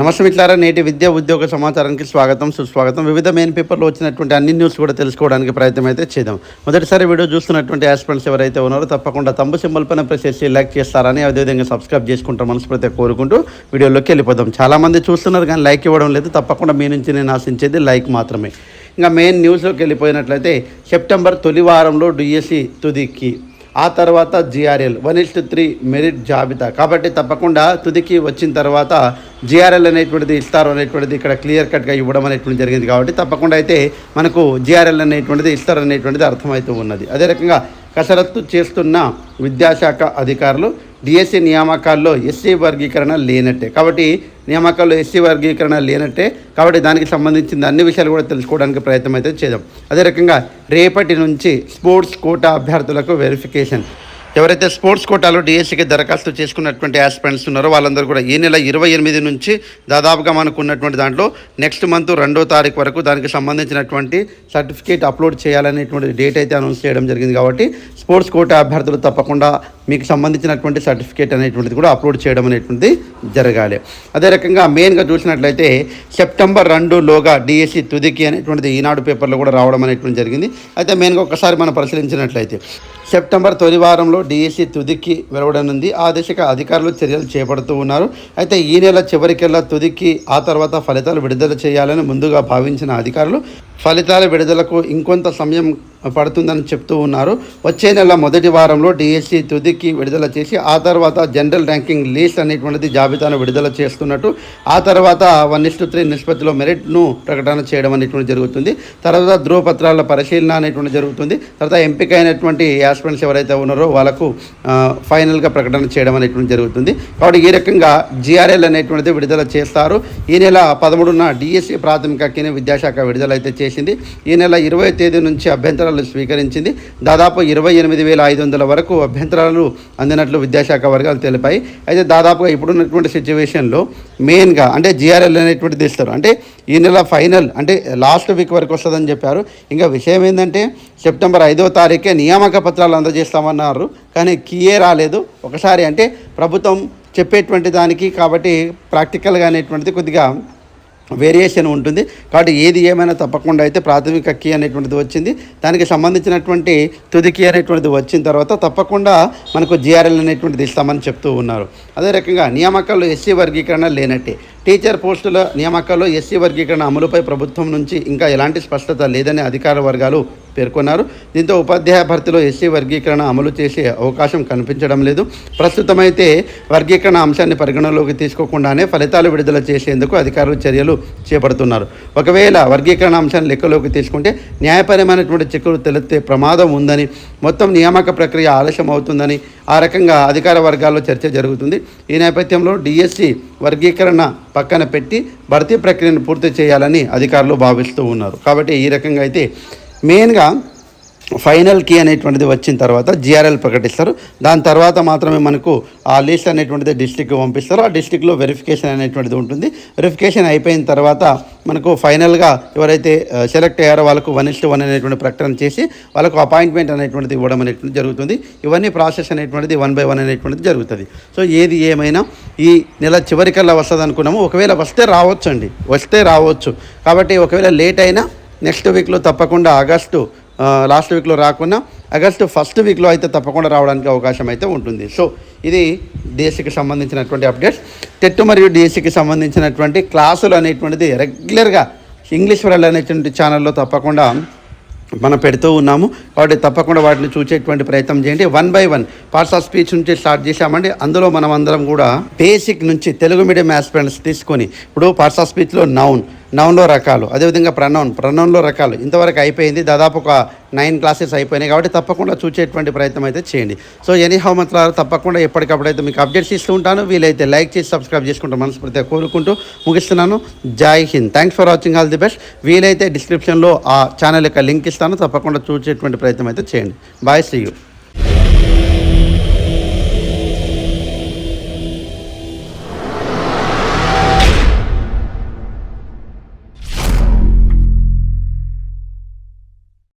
నమస్తే మిత్రులారా నేటి విద్యా ఉద్యోగ సమాచారానికి స్వాగతం సుస్వాగతం. వివిధ మెయిన్ పేపర్లో వచ్చినటువంటి అన్ని న్యూస్ కూడా తెలుసుకోవడానికి ప్రయత్నం అయితే చేద్దాం. మొదటిసారి వీడియో చూస్తున్నటువంటి ఆస్పిరెంట్స్ ఎవరైతే ఉన్నారో తప్పకుండా తమ్ము సింబల్ పైన ప్రెస్ చేసి లైక్ చేస్తారని అదేవిధంగా సబ్స్క్రైబ్ చేసుకుంటాం మనస్ఫూర్తిగా కోరుకుంటూ వీడియోలోకి వెళ్ళిపోదాం. చాలామంది చూస్తున్నారు కానీ లైక్ ఇవ్వడం లేదు. తప్పకుండా మీ నుంచి నేను ఆశించేది లైక్ మాత్రమే. ఇంకా మెయిన్ న్యూస్లోకి వెళ్ళిపోయినట్లయితే సెప్టెంబర్ తొలి వారంలో డిఎస్సి తుదికి ఆ తర్వాత GRL one is to three merit జాబితా. కాబట్టి తప్పకుండా తుదికి వచ్చిన తర్వాత జిఆర్ఎల్ అనేటువంటిది ఇస్తారు అనేటువంటిది ఇక్కడ క్లియర్ కట్గా ఇవ్వడం అనేటువంటిది జరిగింది కాబట్టి తప్పకుండా అయితే మనకు జిఆర్ఎల్ అనేటువంటిది ఇస్తారు అనేటువంటిది అర్థమవుతూ ఉన్నది. అదే రకంగా కసరత్తు చేస్తున్న విద్యాశాఖ అధికారులు డిఎస్సి నియామకాల్లో ఎస్సీ వర్గీకరణ లేనట్టే. కాబట్టి నియామకాల్లో ఎస్సీ వర్గీకరణ లేనట్టే. కాబట్టి దానికి సంబంధించిన అన్ని విషయాలు కూడా తెలుసుకోవడానికి ప్రయత్నం అయితే చేద్దాం. అదే రకంగా రేపటి నుంచి స్పోర్ట్స్ కోటా అభ్యర్థులకు వెరిఫికేషన్ ఎవరైతే స్పోర్ట్స్ కోటాలో డిఎస్సికి దరఖాస్తు చేసుకున్నటువంటి ఆస్పిరెంట్స్ ఉన్నారో వాళ్ళందరూ కూడా ఈ నెల ఇరవై ఎనిమిది నుంచి దాదాపుగా మనకు ఉన్నటువంటి దాంట్లో నెక్స్ట్ మంత్ రెండో తారీఖు వరకు దానికి సంబంధించినటువంటి సర్టిఫికేట్ అప్లోడ్ చేయాలనేటువంటి డేట్ అయితే అనౌన్స్ చేయడం జరిగింది కాబట్టి స్పోర్ట్స్ కోటా అభ్యర్థులు తప్పకుండా మీకు సంబంధించినటువంటి సర్టిఫికేట్ అనేటువంటిది కూడా అప్లోడ్ చేయడం అనేటువంటిది జరగాలి. అదే రకంగా మెయిన్గా చూసినట్లయితే సెప్టెంబర్ రెండులోగా డిఎస్సి తుదికి అనేటువంటిది ఈనాడు పేపర్లో కూడా రావడం అనేటువంటి జరిగింది. అయితే మెయిన్గా ఒకసారి మనం పరిశీలించినట్లయితే సెప్టెంబర్ తొలి వారంలో డిఎస్సి తుదికి వెలువడనుంది. ఆ దిశగా అధికారులు చర్యలు చేపడుతూ ఉన్నారు. అయితే ఈ నెల చివరికెల్లా తుదికి ఆ తర్వాత ఫలితాలు విడుదల చేయాలని ముందుగా భావించిన అధికారులు ఫలితాల విడుదలకు ఇంకొంత సమయం పడుతుందని చెప్తూ ఉన్నారు. వచ్చే నెల మొదటి వారంలో డిఎస్సి తుదికి విడుదల చేసి ఆ తర్వాత జనరల్ ర్యాంకింగ్ లిస్ట్ అనేటువంటిది జాబితాను విడుదల చేస్తున్నట్టు ఆ తర్వాత వన్ ఇస్టు త్రీ నిష్పత్తిలో మెరిట్ను ప్రకటన చేయడం అనేటువంటి జరుగుతుంది. తర్వాత ధృవపత్రాల పరిశీలన అనేటువంటి జరుగుతుంది. తర్వాత ఎంపిక అయినటువంటి యాస్పిరెంట్స్ ఎవరైతే ఉన్నారో వాళ్ళకు ఫైనల్గా ప్రకటన చేయడం అనేటువంటి జరుగుతుంది. కాబట్టి ఈ రకంగా జిఆర్ఎల్ అనేటువంటిది విడుదల చేస్తారు. ఈ నెల పదమూడున డిఎస్సి ప్రాథమిక కిని విద్యాశాఖ విడుదల అయితే చేసింది. ఈ నెల ఇరవై తేదీ నుంచి అభ్యంతరాలు స్వీకరించింది. దాదాపు ఇరవై ఎనిమిది వేల ఐదు వందల వరకు అభ్యంతరాలు అందినట్లు విద్యాశాఖ వర్గాలు తెలిపాయి. అయితే దాదాపుగా ఇప్పుడున్నటువంటి సిచ్యువేషన్లో మెయిన్గా అంటే జిఆర్ఎల్ అనేటువంటిది ఇస్తారు అంటే ఈ నెల ఫైనల్ అంటే లాస్ట్ వీక్ వరకు వస్తుందని చెప్పారు. ఇంకా విషయం ఏంటంటే సెప్టెంబర్ ఐదో తారీఖే నియామక పత్రాలు అందజేస్తామన్నారు. కానీ కీయే రాలేదు. ఒకసారి అంటే ప్రభుత్వం చెప్పేటువంటి దానికి కాబట్టి ప్రాక్టికల్గా అనేటువంటిది కొద్దిగా వేరియేషన్ ఉంటుంది. కాబట్టి ఏది ఏమైనా తప్పకుండా అయితే ప్రాథమిక కీ అనేటువంటిది వచ్చింది. దానికి సంబంధించినటువంటి తుది కీ అనేటువంటిది వచ్చిన తర్వాత తప్పకుండా మనకు జిఆర్ఎల్ అనేటువంటిది ఇస్తామని చెప్తూ ఉన్నారు. అదే రకంగా నియామకాల్లో ఎస్సీ వర్గీకరణ లేనట్టే. టీచర్ పోస్టుల నియామకాల్లో ఎస్సీ వర్గీకరణ అమలుపై ప్రభుత్వం నుంచి ఇంకా ఎలాంటి స్పష్టత లేదని అధికార వర్గాలు పేర్కొన్నారు. దీంతో ఉపాధ్యాయ భర్తీలో ఎస్సీ వర్గీకరణ అమలు చేసే అవకాశం కనిపించడం లేదు. ప్రస్తుతమైతే వర్గీకరణ అంశాన్ని పరిగణలోకి తీసుకోకుండానే ఫలితాలు విడుదల చేసేందుకు అధికారులు చర్యలు చేపడుతున్నారు. ఒకవేళ వర్గీకరణ అంశాన్ని లెక్కలోకి తీసుకుంటే న్యాయపరమైనటువంటి చిక్కులు తెలిస్తే ప్రమాదం ఉందని మొత్తం నియామక ప్రక్రియ ఆలస్యం అవుతుందని ఆ రకంగా అధికార వర్గాల్లో చర్చ జరుగుతుంది. ఈ నేపథ్యంలో డిఎస్సి వర్గీకరణ పక్కన పెట్టి భర్తీ ప్రక్రియను పూర్తి చేయాలని అధికారులు భావిస్తూ ఉన్నారు. కాబట్టి ఈ రకంగా అయితే మెయిన్గా ఫైనల్ కీ అనేటువంటిది వచ్చిన తర్వాత జిఆర్ఎల్ ప్రకటిస్తారు. దాని తర్వాత మాత్రమే మనకు ఆ లిస్ట్ అనేటువంటిది డిస్టిక్కి పంపిస్తారు. ఆ డిస్టిక్లో వెరిఫికేషన్ అనేటువంటిది ఉంటుంది. వెరిఫికేషన్ అయిపోయిన తర్వాత మనకు ఫైనల్గా ఎవరైతే సెలెక్ట్ అయ్యారో వాళ్ళకు వన్ ఇస్ట్ వన్ అనేటువంటి ప్రకటన చేసి వాళ్ళకు అపాయింట్మెంట్ అనేటువంటిది ఇవ్వడం అనేటువంటి జరుగుతుంది. ఇవన్నీ ప్రాసెస్ అనేటువంటిది వన్ బై వన్ అనేటువంటిది జరుగుతుంది. సో ఏది ఏమైనా ఈ నెల చివరికల్లా వస్తుంది అనుకున్నాము ఒకవేళ వస్తే రావచ్చు అండి వస్తే రావచ్చు. కాబట్టి ఒకవేళ లేట్ అయినా నెక్స్ట్ వీక్లో తప్పకుండా ఆగస్టు లాస్ట్ వీక్లో రాకున్నా ఆగస్టు ఫస్ట్ వీక్లో అయితే తప్పకుండా రావడానికి అవకాశం అయితే ఉంటుంది. సో ఇది డిఎస్సికి సంబంధించినటువంటి అప్డేట్స్. టెట్ మరియు డిఎస్సికి సంబంధించినటువంటి క్లాసులు అనేటువంటిది రెగ్యులర్గా ఇంగ్లీష్ వరల్డ్ అనేటువంటి ఛానల్లో తప్పకుండా మనం పెడుతూ ఉన్నాము. కాబట్టి తప్పకుండా వాటిని చూసేటువంటి ప్రయత్నం చేయండి. One by one parts of speech నుంచి స్టార్ట్ చేశామండి. అందులో మనం అందరం కూడా బేసిక్ నుంచి తెలుగు మీడియం ఆస్పిరెంట్స్ తీసుకొని ఇప్పుడు పార్ట్స్ ఆఫ్ స్పీచ్లో నౌన్ నౌన్లో రకాలు. అదేవిధంగా ప్రనౌన్ ప్రనౌన్లో రకాలు. ఇంతవరకు అయిపోయింది. దాదాపు ఒక నైన్ క్లాసెస్ అయిపోయినాయి కాబట్టి తప్పకుండా చూసేటువంటి ప్రయత్నం అయితే చేయండి. సో ఎనీ హౌ మంత్రాలు తప్పకుండా ఎప్పటికప్పుడు అయితే మీకు అప్డేట్స్ ఇస్తూ ఉంటాను. వీలైతే లైక్ చేసి సబ్స్క్రైబ్ చేసుకుంటూ మనస్ఫూర్తిగా కోరుకుంటూ ముగిస్తున్నాను. Jai Hind. Thanks for watching all the best వీలైతే డిస్క్రిప్షన్లో ఆ ఛానల్ యొక్క లింక్ ఇస్తాను. తప్పకుండా చూసేటువంటి ప్రయత్నం అయితే చేయండి. Bye see you